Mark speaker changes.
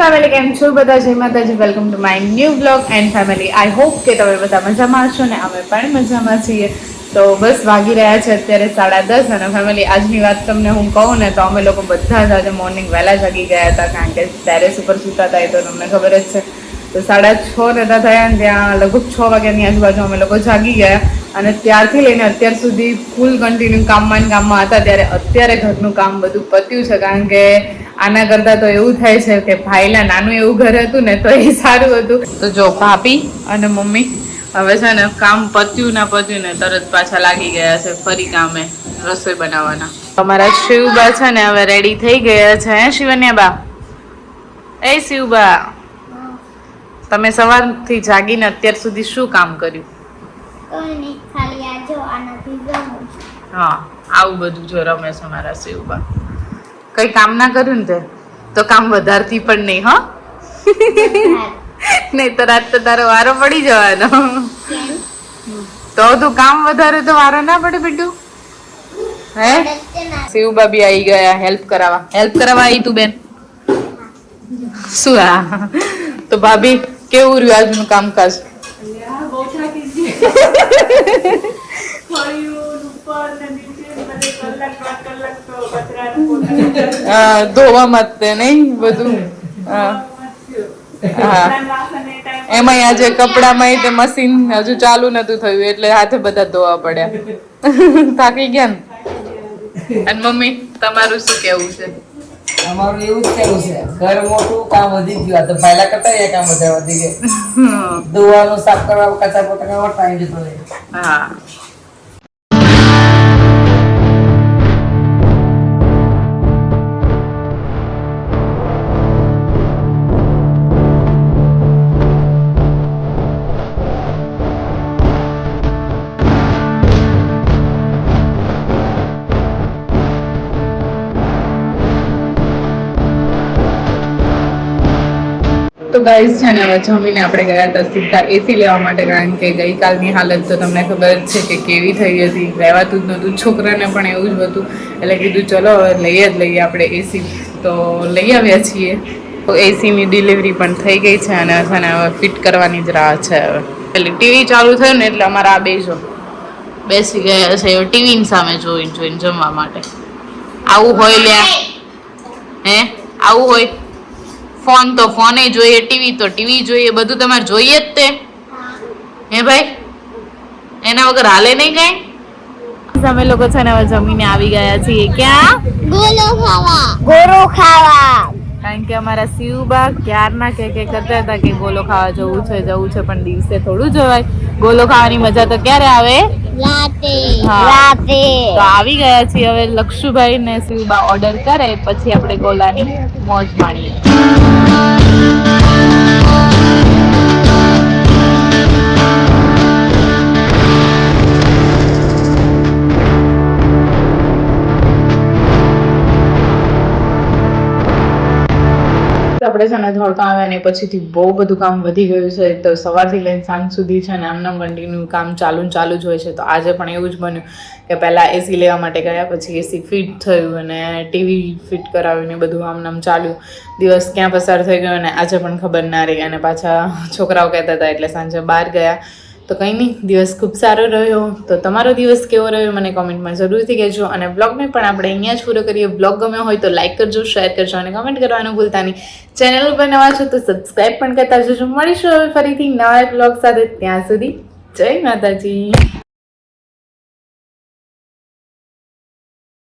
Speaker 1: Family કેમ છો બધા? જય Mataji welcome to my new blog and family I hope કે તમે બધા મજામાં હશો ને અમે પણ મજામાં છીએ. તો બસ વાગી રહ્યા છે અત્યારે સાડા દસ અને ફેમિલી આજની વાત તમને હું કહું ને તો અમે લોકો બધા જ આજે મોર્નિંગ વહેલા જાગી ગયા હતા કારણ કે ટેરેસ ઉપર સૂતા હતા એ તો તમને ખબર જ છે. તો સાડા છ નતા થયા ત્યાં લગભગ છ વાગ્યાની આજુબાજુ અમે લોકો જાગી ગયા અને ત્યારથી લઈને અત્યાર સુધી ફૂલ કન્ટિન્યુ કામમાં ને કામમાં હતા. ત્યારે અત્યારે ઘરનું કામ બધું પત્યું છે કારણ કે આના કરતાં તો એવું થાય છે કે ભાઈલા નાનું એવું ઘર હતું ને તો એ સારું હતું. તો જો ભાભી અને મમ્મી હવે છે ને કામ પત્યું ના પત્યું ને તરત પાછા લાગી ગયા છે ફરી કામે રસોઈ બનાવવાના. અમારા શિવબા છે ને હવે રેડી થઈ ગયા છે હે શિવન્યા બા એ શિવબા તમે સવારથી જાગીને અત્યાર સુધી શું કામ કર્યું? હા આવું બધું જો રમેશ અમારા શિવબા. કઈ કામ ના કર્યું ને તે? તો કામ વધારતી પણ નહીં હો? નહીં તો રાત તો તારો વારો પડી જવાનો. તો તું કામ વધારે તો વારો ના પડે બેટું. હે?
Speaker 2: શિવ
Speaker 1: શિવબા આવી ગયા હેલ્પ કરાવવા. હેલ્પ કરાવવા આવી તું બેન. શું આ? તો ભાભી કેવું રહ્યું આજનું કામકાજ? હા, ધોવામાં જ તે નહીં બધું હા હા એમાંય આજે કપડામાં તે મશીન હજુ ચાલુ નતું થયું એટલે હાથે બધા ધોવા પડ્યા. થાકી ગયા ને? અને મમ્મી તમારું શું કેવું છે?
Speaker 3: અમારું એવું જ કેવું છે ઘર મોટું કામ વધી ગયું. તો પહેલા કરતા એ કામ વધારે વધી ગયું. ધોવાનું સાફ કરવા કચરા પોતા કરવા ટાઈમ જતો રહે
Speaker 1: હા. તો ગાઈઝ છે ને, હવે જમીને આપણે ગયા હતા સીધા એસી લેવા માટે, કારણ કે ગઈકાલની હાલત તો તમને ખબર જ છે કે કેવી થઈ હતી. રહેવાતું જ નહોતું, છોકરાને પણ એવું જ હતું. એટલે કીધું, ચલો, હવે લઈએ જ લઈએ આપણે એસી તો લઈ આવ્યા છીએ. તો એસીની ડિલિવરી પણ થઈ ગઈ છે અને છે ને, હવે ફિટ કરવાની જ રાહ છે હવે. પેલી ટીવી ચાલુ થયું ને, એટલે અમારા આ બે જો બેસી ગયા છે. હવે ટીવીની સામે જોઈને જોઈને જમવા માટે. આવું હોય લ્યા. હે? આવું હોય. ફોન તો ફોને જોઈએ ટીવી તો ટીવી જોઈએ બધું તમારે જોઈએ જ તે. હે ભાઈ? એના વગર હાલે નહીં કઈ? અમે લોકો છે ને હવે જમીને આવી ગયા છીએ. ક્યાં?
Speaker 2: ગોલો ખાવા. ગોરો ખાવા.
Speaker 1: કારણ કે અમારા શિવબા ક્યારના કે કે કરતા હતા કે ગોલો ખાવા જવું છે જવું છે પણ દિવસે થોડું જવાય. ગોલો ખાવાની મજા તો ક્યારે આવે?
Speaker 2: રાતે.
Speaker 1: તો આવી ગયા છીએ હવે લક્ષુભાઈ ને શિવબા ઓર્ડર કરે પછી આપણે ગોલાની મોજ માણીએ. આપણે છે ને ધોળકા આવ્યા ને પછીથી બહુ બધું કામ વધી ગયું છે. તો સવારથી લઈને સાંજ સુધી છે ને આમનામ કન્ટિન્યુ કામ ચાલુ ચાલુ જ હોય છે. તો આજે પણ એવું જ બન્યું કે પહેલાં એસી લેવા માટે ગયા, પછી એસી ફિટ થયું અને ટીવી ફિટ કરાવ્યું ને બધું આમનામ ચાલ્યું. દિવસ ક્યાં પસાર થઈ ગયો અને આજે પણ ખબર ના રહી અને પાછા છોકરાઓ કહેતા હતા એટલે સાંજે બહાર ગયા. તો કંઈ નહીં, દિવસ ખૂબ સારો રહ્યો. તો તમારો દિવસ કેવો રહ્યો મને કોમેન્ટમાં જરૂરથી કહેજો. અને બ્લોગને પણ આપણે અહીંયા જ પૂરો કરીએ. બ્લોગ ગમ્યો હોય તો લાઈક કરજો, શેર કરજો અને કમેન્ટ કરવાનું ભૂલતા નહીં. ચેનલ ઉપર નવા છો તો સબસ્ક્રાઈબ પણ કરતા જજો. મળીશું હવે ફરીથી નવા બ્લોગ સાથે. ત્યાં સુધી જય માતાજી.